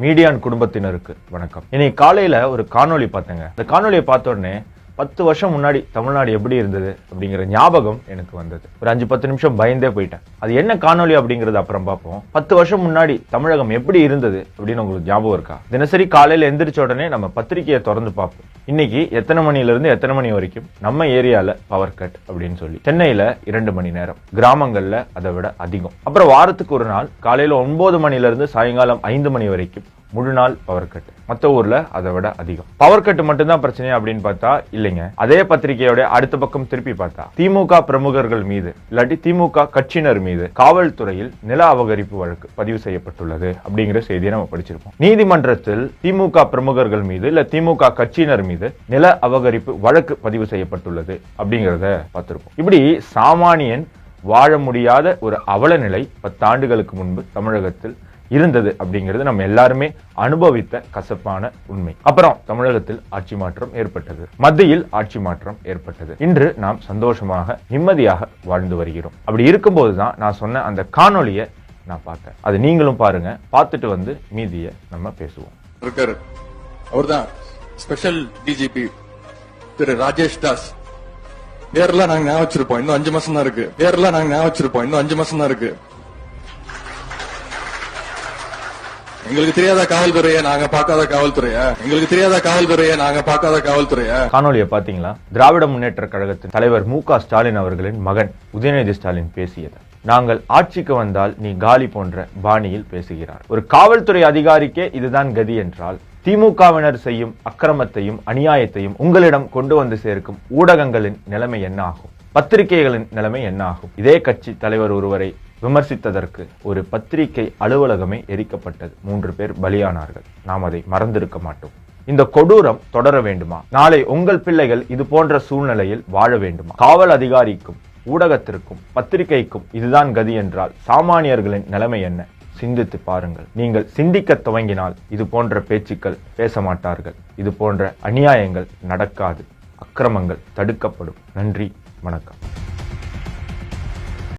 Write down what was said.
மீடியான் குடும்பத்தினருக்கு வணக்கம். இன்னைக்கு காலையில ஒரு காணொளி பார்த்தேங்க. இந்த காணொளியை பார்த்த உடனே பத்து வருஷம் முன்னாடி தமிழ்நாடு எப்படி இருந்தது அப்படிங்கிற ஞாபகம் எனக்கு வந்தது. ஒரு அஞ்சு பத்து நிமிஷம் பயந்தே போயிட்டேன். அது என்ன காணொளி அப்படிங்கறது அப்புறம் பார்ப்போம். பத்து வருஷம் முன்னாடி தமிழகம் எப்படி இருந்தது அப்படின்னு உங்களுக்கு ஞாபகம் இருக்கா? தினசரி காலையில எந்திரிச்ச உடனே நம்ம பத்திரிக்கையை திறந்து பார்ப்போம். இன்னைக்கு எத்தனை மணில இருந்து எத்தனை மணி வரைக்கும் நம்ம ஏரியால பவர் கட் அப்படின்னு சொல்லி. சென்னையில இரண்டு மணி நேரம் கிராமங்கள்ல அதை விட அதிகம். அப்புறம் வாரத்துக்கு ஒரு நாள் காலையில ஒன்பது மணில இருந்து சாயங்காலம் ஐந்து மணி வரைக்கும் முழு நாள் பவர் கட் மற்ற ஊர்ல அதை விட அதிகம். பவர் கட் மட்டும்தான் பிரச்சனை அப்படின்னு பார்த்தா இல்லைங்க. அதே பத்திரிகையோட அடுத்த பக்கம் திருப்பி பார்த்தா திமுக பிரமுகர்கள் மீது இல்லாட்டி திமுக கட்சியினர் மீது காவல்துறையில் நில அபகரிப்பு வழக்கு பதிவு செய்யப்பட்டுள்ளது அப்படிங்கிற செய்தியை நம்ம படிச்சிருப்போம். நீதிமன்றத்தில் திமுக பிரமுகர்கள் மீது இல்ல திமுக கட்சியினர் மீது நில அபகரிப்பு வழக்கு பதிவு செய்யப்பட்டுள்ளது அப்படிங்கிறத பார்த்திருப்போம். இப்படி சாமானியன் வாழ முடியாத ஒரு அவல நிலை பத்தாண்டுகளுக்கு முன்பு தமிழகத்தில் இருந்தது அப்படிங்கிறது நம்ம எல்லாருமே அனுபவித்த கசப்பான உண்மை. அப்புறம் தமிழகத்தில் ஆட்சி மாற்றம் ஏற்பட்டது. மத்தியில் ஆட்சி மாற்றம் ஏற்பட்டது. இன்று நாம் சந்தோஷமாக நிம்மதியாக வாழ்ந்து வருகிறோம். அப்படி இருக்கும்போது தான் நான் சொன்ன அந்த காணொளியை நான் பார்த்தேன். அது நீங்களும் பாருங்க. பார்த்துட்டு வந்து மீதியை நம்ம பேசுவோம். இருக்காரு. அவர்தான் ஸ்பெஷல் டிஜிபி திரு ராஜேஷ் தாஸ். பேர்லாம் நாங்க ஞாபகம் வச்சிருப்போம். இன்னும் அஞ்சு மாசம் தான் இருக்கு. பேர்லாம் நாங்க ஞாபகம் வச்சிருப்போம். இன்னும் அஞ்சு மாசம் தான் இருக்கு. எங்களுக்கு தெரியாத காவல்துறைய நாங்க பார்க்காத காவல்துறைய. எங்களுக்கு தெரியாத காவல்துறைய நாங்க பார்க்காத காவல்துறைய. காணொலியை பாத்தீங்களா திராவிட முன்னேற்ற கழகத்தின் தலைவர் மு ஸ்டாலின் அவர்களின் மகன் உதயநிதி ஸ்டாலின் பேசியது. நாங்கள் ஆட்சிக்கு வந்தால் நீ காலி போன்ற பாணியில் பேசுகிறார். ஒரு காவல்துறை அதிகாரிக்கே இதுதான் கதி என்றால் திமுகவினர் செய்யும் அக்கிரமத்தையும் அநியாயத்தையும் உங்களிடம் கொண்டு வந்து சேர்க்கும் ஊடகங்களின் நிலைமை என்ன ஆகும்? பத்திரிகைகளின் நிலைமை என்ன ஆகும்? இதே கட்சி தலைவர் ஒருவரை விமர்சித்ததற்கு ஒரு பத்திரிகை அலுவலகமே எரிக்கப்பட்டது. மூன்று பேர் பலியானார்கள். நாம் அதை மறந்திருக்க மாட்டோம். இந்த கொடூரம் தொடர வேண்டுமா? நாளை உங்கள் பிள்ளைகள் இது போன்ற சூழ்நிலையில் வாழ வேண்டுமா? காவல் அதிகாரிக்கும் ஊடகத்திற்கும் பத்திரிகைக்கும் இதுதான் கதி என்றால் சாமானியர்களின் நிலைமை என்ன? சிந்தித்து பாருங்கள். நீங்கள் சிந்திக்க துவங்கினால் இது போன்ற பேச்சுக்கள் பேச மாட்டார்கள். இது போன்ற அநியாயங்கள் நடக்காது. அக்கிரமங்கள் தடுக்கப்படும். நன்றி. வணக்கம்.